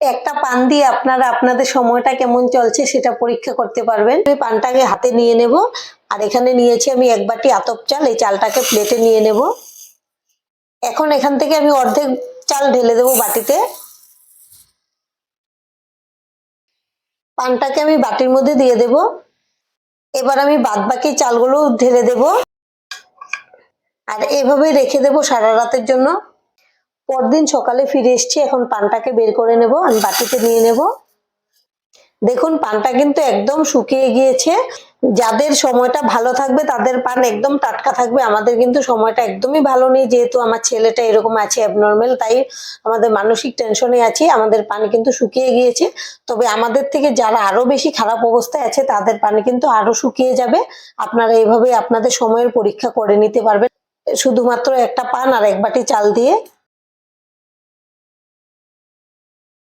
একটা পান দিয়ে আপনারা আপনাদের সময়টা কেমন চলছে সেটা পরীক্ষা করতে পারবেন। আমি পানটাকে হাতে নিয়ে নেব। আর এখানে নিয়েছি আমি এক বাটি আতপ চাল। এই চালটাকে প্লেটে নিয়ে নেব। এখন এখান থেকে আমি অর্ধেক চাল ঢেলে দেবো বাটিতে। পানটাকে আমি বাটির মধ্যে দিয়ে দেব। এবার আমি বাদ বাকি চালগুলো ঢেলে দেব। আর এভাবে রেখে দেব সারা রাতের জন্য। পরদিন সকালে ফিরে এসেছি, এখন পানটাকে বের করে নেব, আমি বাটিতে নিয়ে নেব। দেখুন, পানটা কিন্তু একদম শুকিয়ে গিয়েছে। যাদের সময়টা ভালো থাকবে, তাদের পান একদম টাটকা থাকবে। আমাদের কিন্তু সময়টা একদমই ভালো নেই, যেহেতু আমার ছেলেটা এরকম আছে অ্যাবনর্মাল তাই আমাদের মানসিক টেনশনে আছি। আমাদের পানি কিন্তু শুকিয়ে গিয়েছে। তবে আমাদের থেকে যারা আরও বেশি খারাপ অবস্থায় আছে, তাদের পানি কিন্তু আরও শুকিয়ে যাবে। আপনারা এইভাবে আপনাদের সময়ের পরীক্ষা করে নিতে পারবেন। শুধুমাত্র একটা পান আর এক বাটি চাল দিয়ে।